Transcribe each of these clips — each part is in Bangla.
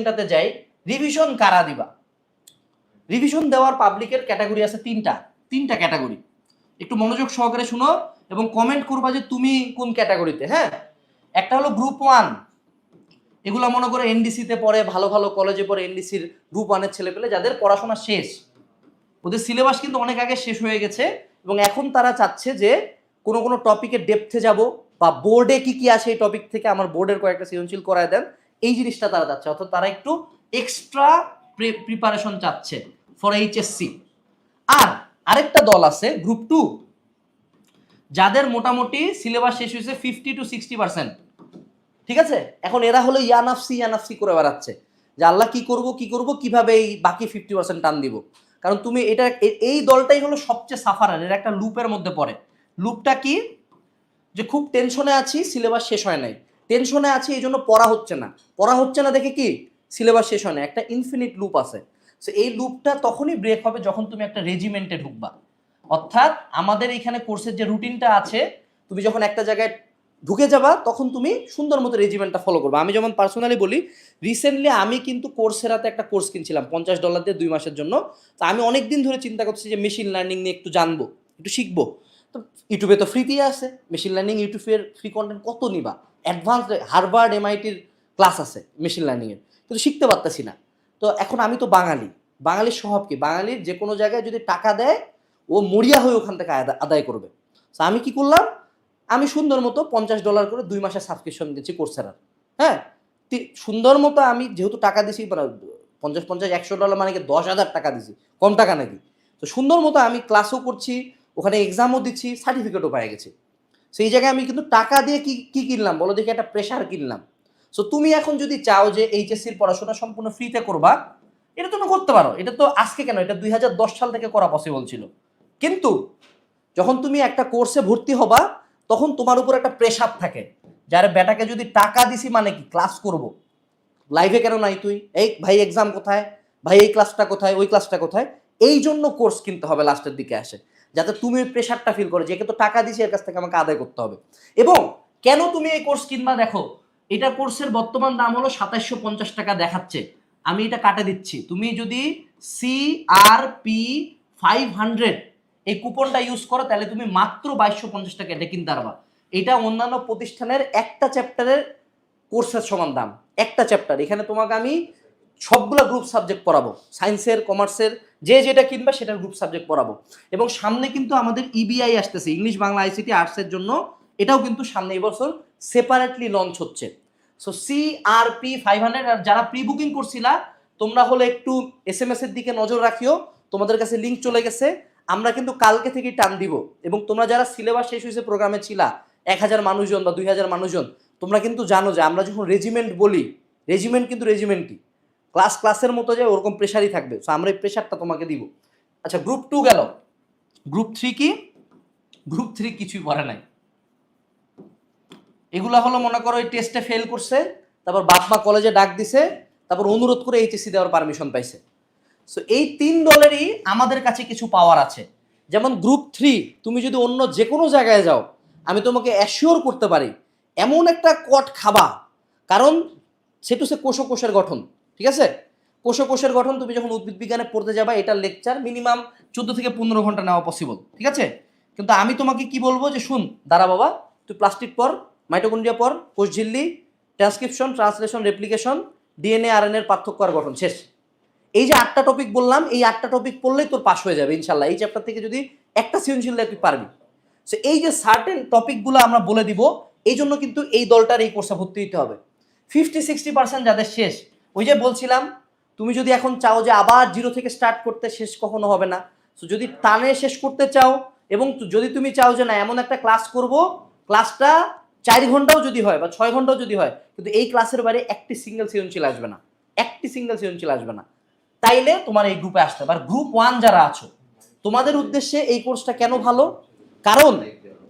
এটাতে যাই রিভিশন কারা দিবা? রিভিশন দেওয়ার পাবলিকের ক্যাটাগরি আছে তিনটা তিনটা ক্যাটাগরি একটু মনোযোগ সহকারে শুনো এবং কমেন্ট করবা যে তুমি কোন ক্যাটাগরিতে হ্যাঁ? একটা হলো গ্রুপ ওয়ান এগুলো মনে করে এনডিসিতে পড়ে, ভালো ভালো কলেজে পড়ে এনডিসির গ্রুপ ওয়ানের ছেলে পেলে যাদের পড়াশোনা শেষ। ওদের সিলেবাস কিন্তু অনেক আগে শেষ হয়ে গেছে এবং এখন তারা চাচ্ছে যে কোনো কোনো টপিকের ডেপথে যাব বা বোর্ডে কি কি আসে এই টপিক থেকে আমার বোর্ডের কয়েকটা সৃজনশীল করায় দেন। এই জিনিসটা তারা চাচ্ছে, অর্থাৎ তারা একটু এক্সট্রা প্রিপারেশন চাচ্ছে ফর এইচএসসি আর আরেকটা দল আছে গ্রুপ টু যাদের মোটামুটি সিলেবাস শেষ হয়েছে ফিফটি টু সিক্সটি পার্সেন্ট ঠিক আছে? এখন এরা হলো ইয়ানাফসি ইয়ানাফসি করে বেড়াচ্ছে। যে আল্লাহ কি করব কি করব, কীভাবে এই বাকি ফিফটি পার্সেন্ট টান দিব? কারণ তুমি এটা এই দলটাই হলো সবচেয়ে সাফারার এর একটা লুপের মধ্যে পড়ে। লুপটা কি? যে খুব টেনশনে আছি সিলেবাস শেষ হয় নাই। টেনশনে আছি, এই জন্য পড়া হচ্ছে না। পড়া হচ্ছে না দেখে কি? সিলেবাস শেষ হয় না, একটা ইনফিনিট লুপ আছে। সো এই লুপটা তখনই ব্রেক হবে যখন তুমি একটা রেজিমেন্টে ঢুকবা। অর্থাৎ আমাদের এখানে কোর্সের যে রুটিনটা আছে, তুমি যখন একটা জায়গায় ঢুকে যাবা, তখন তুমি সুন্দর মতো রেজিমেন্টটা ফলো করবে। আমি যেমন পার্সোনালি বলি রিসেন্টলি আমি কিন্তু কোর্সেরাতে একটা কোর্স কিনছিলাম, পঞ্চাশ ডলার দিয়ে দুই মাসের জন্য। তো আমি অনেক দিন ধরে চিন্তা করছি যে মেশিন লার্নিং নিয়ে একটু জানব, একটু শিখব। তো ইউটিউবে তো ফ্রিতেই আছে মেশিন লার্নিং ইউটিউবের ফ্রি কন্টেন্ট কত নিবা? অ্যাডভান্স হারবার্ড এমআইটির ক্লাস আছে মেশিন লার্নিংয়ের। কিন্তু শিখতে পারতেছি না। তো এখন আমি তো বাঙালি। বাঙালির স্বভাব কি? বাঙালির যে কোনো জায়গায় যদি টাকা দেয়, ও মরিয়া হয়ে ওখান থেকে আদায় করবে। তো আমি কি করলাম? আমি সুন্দর মতো পঞ্চাশ ডলার করে দুই মাসের সাবস্ক্রিপশন দিচ্ছি কোর্সেরার হ্যাঁ? সুন্দর মতো আমি যেহেতু টাকা দিছি মানে পঞ্চাশ পঞ্চাশ, একশো ডলার মানে কি দশ হাজার টাকা দিছি, কম টাকা নাকি? তো সুন্দর মতো আমি ক্লাসও করছি, ওখানে এক্সামও দিচ্ছি সার্টিফিকেটও পেয়ে গেছি। সেই জায়গায় আমি কিন্তু টাকা দিয়ে কি কি কিনলাম? বলো দেখি একটা প্রেশার কিনলাম। সো তুমি এখন যদি চাও যে এইচএসসির পড়াশোনা সম্পূর্ণ ফ্রিতে করবা, এটা তুমি করতে পারো। এটা তো আজকে কেন? এটা দুই হাজার দশ সাল থেকে করা পসিবল ছিল। কিন্তু যখন তুমি একটা কোর্সে ভর্তি হবা, তখন তোমার উপর একটা প্রেশার থাকে। যার বেটাকে যদি টাকা দিছি মানে কি? ক্লাস করব। লাইভে কেন নাই তুই? এই ভাই এক্সাম কোথায়? ভাই এই ক্লাসটা কোথায়? ওই ক্লাসটা কোথায়? এই জন্য কোর্স কিনতে হবে লাস্টের দিকে আসে। যাতে তুমি ওই প্রেশারটা ফিল করো, যে তো টাকা দিছি এর কাছ থেকে আমাকে আদায় করতে হবে। এবং কেন তুমি এই কোর্স কিনবা দেখো, এটা কোর্সের বর্তমান দাম হলো সাতাইশশো পঞ্চাশ টাকা দেখাচ্ছে। আমি এটা কাটে দিচ্ছি। তুমি যদি C R P five hundred এই কুপনটা ইউজ করো, তাহলে তুমি মাত্র বাইশশো পঞ্চাশ টাকা এটা কিনতে পারবা। এটা অন্যান্য প্রতিষ্ঠানের একটা চ্যাপ্টারের কোর্সের সমান দাম। একটা চ্যাপ্টার এখানে তোমাকে আমি সবগুলো গ্রুপ সাবজেক্ট পড়াবো। সায়েন্সের কমার্সের যে যেটা কিনবা সেটার গ্রুপ সাবজেক্ট পড়াবো। এবং সামনে কিন্তু আমাদের ইবিআই আসতেছে ইংলিশ বাংলা আইসিটি আর্টসের জন্য। এটাও কিন্তু সামনে এই বছর সেপারেটলি লঞ্চ হচ্ছে। So C R P five hundred আর যারা প্রি বুকিং করছিলা, তোমরা হলে একটু এস এম এর দিকে নজর রাখিও। তোমাদের কাছে লিঙ্ক চলে গেছে। আমরা কিন্তু কালকে থেকেই টান দিব। এবং তোমরা যারা সিলেবাস শেষ হয়েছে প্রোগ্রামে ছিলা, এক হাজার মানুষজন বা দুই হাজার মানুষজন, তোমরা কিন্তু জানো যে আমরা যখন রেজিমেন্ট বলি রেজিমেন্ট কিন্তু রেজিমেন্টই ক্লাস ক্লাসের মতো যে ওরকম প্রেশারই থাকবে। সো আমরা এই প্রেশারটা তোমাকে দিব। আচ্ছা গ্রুপ টু গেল। গ্রুপ থ্রি কি? গ্রুপ থ্রি কিছুই পড়ে নাই। এগুলা হলো, মনে করো, এই টেস্টে ফেল করছে, তারপর বাপ মা কলেজে ডাক দিছে, তারপর অনুরোধ করে এইচএসি দেওয়ার পারমিশন পাইছে। সো এই তিন দলেরই আমাদের কাছে কিছু পাওয়ার আছে। যেমন গ্রুপ থ্রি তুমি যদি অন্য যে কোনো জায়গায় যাও, আমি তোমাকে অ্যাসিওর করতে পারি, এমন একটা কট খাবা। কারণ সেটু সে কোষকোষের গঠন। ঠিক আছে? কোষকোষের গঠন তুমি যখন উদ্ভিদ বিজ্ঞানে পড়তে যাবা এটার লেকচার মিনিমাম চোদ্দ থেকে পনেরো ঘণ্টা নেওয়া পসিবল ঠিক আছে? কিন্তু আমি তোমাকে কি বলব যে শুন, দাঁড়া বাবা, তুই প্লাস্টিক পর মাইটোকন্ড্রিয়া পর কোষ ঝিল্লি ট্রান্সক্রিপশন ট্রান্সলেশন রেপ্লিকেশন ডিএনএ আর এর পার্থক্য আর গঠন, শেষ। এই যে আটটা টপিক বললাম, এই আটটা টপিক পড়লেই তোর পাস হয়ে যাবে, ইনশাল্লাহ। এই চ্যাপ্টার থেকে যদি একটা সৃজনশীল তুই পারবি। সো এই যে সার্টেন টপিকগুলো আমরা বলে দিব, এই জন্য কিন্তু এই দলটার এই কোর্সে ভর্তি হতে হবে। ফিফটি সিক্সটি পার্সেন্ট যাদের শেষ ওই যে বলছিলাম, তুমি যদি এখন চাও যে আবার জিরো থেকে স্টার্ট করতে, শেষ কখনো হবে না। সো যদি টানে শেষ করতে চাও এবং যদি তুমি চাও যে না, এমন একটা ক্লাস করব ক্লাসটা চার ঘন্টাও যদি হয় বা ছয় ঘন্টাও যদি হয়, কিন্তু এই ক্লাসের বাইরে একটি সিঙ্গেল সৃজনশীল আসবে না। একটি সিঙ্গেল সৃজনশীল আসবে না। তাইলে তোমার এই গ্রুপে আসতে আর গ্রুপ ওয়ান যারা আছো, তোমাদের উদ্দেশ্যে এই কোর্সটা কেন ভালো? কারণ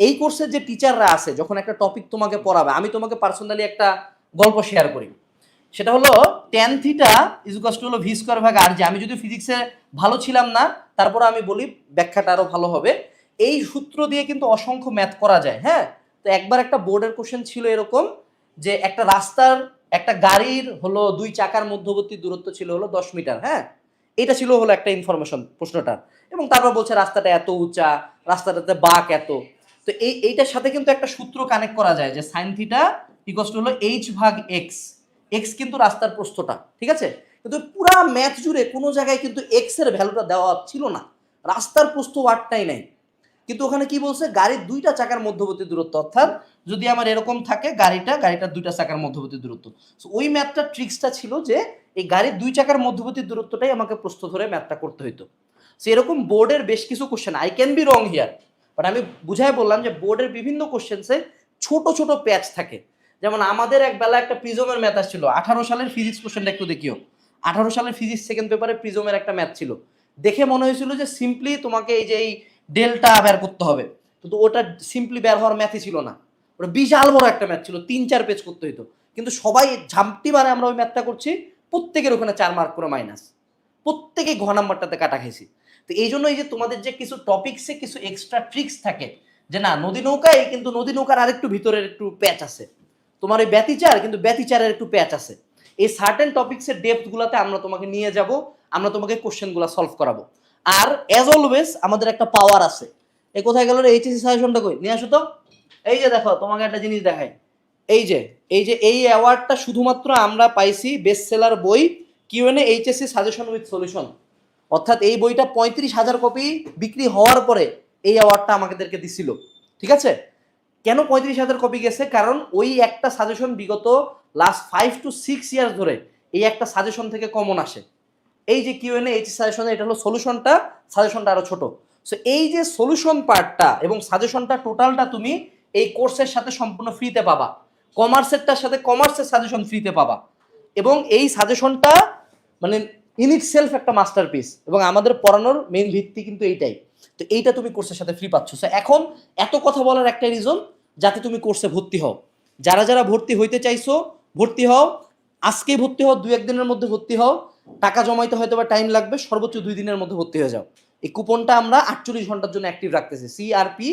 এই কোর্সের যে টিচাররা আছে, যখন একটা টপিক তোমাকে পড়াবে, আমি তোমাকে পার্সোনালি একটা গল্প শেয়ার করি। সেটা হলো টেন থিটা ইজুকাস টু হলো ভি স্কোয়ার ভাগ আর যে আমি যদি ফিজিক্সে ভালো ছিলাম না, তারপর আমি বলি ব্যাখ্যাটা আরও ভালো হবে। এই সূত্র দিয়ে কিন্তু অসংখ্য ম্যাথ করা যায় হ্যাঁ? তো একবার একটা বোর্ডের কোশ্চেন ছিল এরকম যে একটা রাস্তার একটা গাড়ির হলো দুই চাকার মধ্যবর্তী দূরত্ব ছিল হলো দশ মিটার হ্যাঁ? এটা ছিল হলো একটা ইনফরমেশন প্রশ্নটার এবং তারপর বলছে রাস্তাটা এত উঁচা, রাস্তাটাতে বাঁক এত। তো এই, এইটার সাথে কিন্তু একটা সূত্র কানেক্ট করা যায় যে সাইন থিটা ইকস টু হলো এইচ ভাগ এক্স এক্স কিন্তু রাস্তার প্রস্থটা, ঠিক আছে? কিন্তু পুরা ম্যাথ জুড়ে কোনো জায়গায় কিন্তু এক্সের ভ্যালুটা দেওয়া ছিল না। রাস্তার প্রস্থ ওয়ার্ডটাই নাই। কিন্তু ওখানে কি বলছে? গাড়ির দুইটা চাকার মধ্যবর্তী দূরত্ব, অর্থাৎ যদি আমার এরকম থাকে গাড়িটা, গাড়িটার দুইটা চাকার মধ্যবর্তী দূরত্ব। ওই ম্যাথটার ট্রিক্সটা ছিল যে এই গাড়ির দুই চাকার মধ্যবর্তী দূরত্বটাই আমাকে প্রস্থ ধরে ম্যাথটা করতে হইতো। সো এরকম বোর্ডের বেশ কিছু question I can be wrong here but আমি বুঝাই বললাম যে বোর্ডের বিভিন্ন কোশ্চেন্সে ছোট ছোট প্যাচ থাকে। যেমন আমাদের এক বেলা একটা প্রিজমের ম্যাথ আসছিল। আঠারো সালের ফিজিক্স কোশ্চেনটা একটু দেখিও। আঠারো সালের ফিজিক্স সেকেন্ড পেপারে প্রিজমের একটা ম্যাথ ছিল। দেখে মনে হয়েছিল যে সিম্পলি তোমাকে এই যে এই ডেলটা বের করতে হবে। কিন্তু ওটা সিম্পলি বের হওয়ার ম্যাথই ছিল না। ওটা বিশাল বড় একটা ম্যাথ ছিল, তিন চার পেজ করতে হতো কিন্তু সবাই ঝামটি মারে আমরা ওই ম্যাথটা করছি, প্রত্যেকের ওখানে চার মার্ক করে মাইনাস প্রত্যেকে ঘ নাম্বারটাতে কাটা খাইছি। তো এই জন্য এই যে তোমাদের যে কিছু টপিক্সে কিছু এক্সট্রা ট্রিক্স থাকে, যে না, নদী নৌকায় কিন্তু নদী নৌকার আরেকটু ভিতরের একটু প্যাচ আছে। তোমার ওই ব্যতিচার, কিন্তু ব্যতিচারের একটু প্যাচ আছে। এই সার্টেন টপিক্সের ডেপথগুলোতে আমরা তোমাকে নিয়ে যাব, আমরা তোমাকে কোশ্চেনগুলো সলভ করাবো। আর অ্যাজ অলওয়েজ আমাদের একটা পাওয়ার আছে। এই কোথায় গেল রে? এইচএসসি সাজেশনটা কই? নিয়ে আসো তো। এই যে দেখো, তোমাকে একটা জিনিস দেখাই। এই যে এই যে, এই অ্যাওয়ার্ডটা শুধুমাত্র আমরা পাইছি বেস্ট সেলার বই Q N A HSC suggestion with solution অর্থাৎ এই বইটা পঁয়ত্রিশ হাজার কপি বিক্রি হওয়ার পরে এই অ্যাওয়ার্ডটা আমাদেরকে দিছিল। ঠিক আছে? কেন পঁয়ত্রিশ হাজার কপি গেছে? কারণ ওই একটা সাজেশন বিগত last five two six years ধরে এই একটা সাজেশন থেকে কমন আসে। এই যে কিউএনএ এইচ সাজেশনে এটা হলো সলিউশনটা সাজেশনটা আরও ছোট। সো এই যে সলিউশন পার্টটা এবং সাজেশনটা টোটালটা তুমি এই কোর্সের সাথে সম্পূর্ণ ফ্রিতে পাবা। কমার্সেরটার সাথে কমার্সের সাজেশন ফ্রিতে পাবা। এবং এই সাজেশনটা মানে ইন ইট সেলফ একটা মাস্টারপিস এবং আমাদের পড়ানোর মেইন ভিত্তি কিন্তু এইটাই। তো এইটা তুমি কোর্সের সাথে ফ্রি পাচ্ছ। সো এখন এত কথা বলার একটা রিজন যাতে তুমি কোর্সে ভর্তি হও। যারা যারা ভর্তি হইতে চাইছো, ভর্তি হও। আজকেই ভর্তি হও দু একদিনের মধ্যে ভর্তি হও। টাকা জমাইতে হয়তো বা টাইম লাগবে, সর্বোচ্চ দুই দিনের মধ্যে ভর্তি হয়ে যাও। এই কুপনটা আমরা আটচল্লিশ ঘণ্টার জন্য অ্যাক্টিভ রাখতেছি। সিআরপি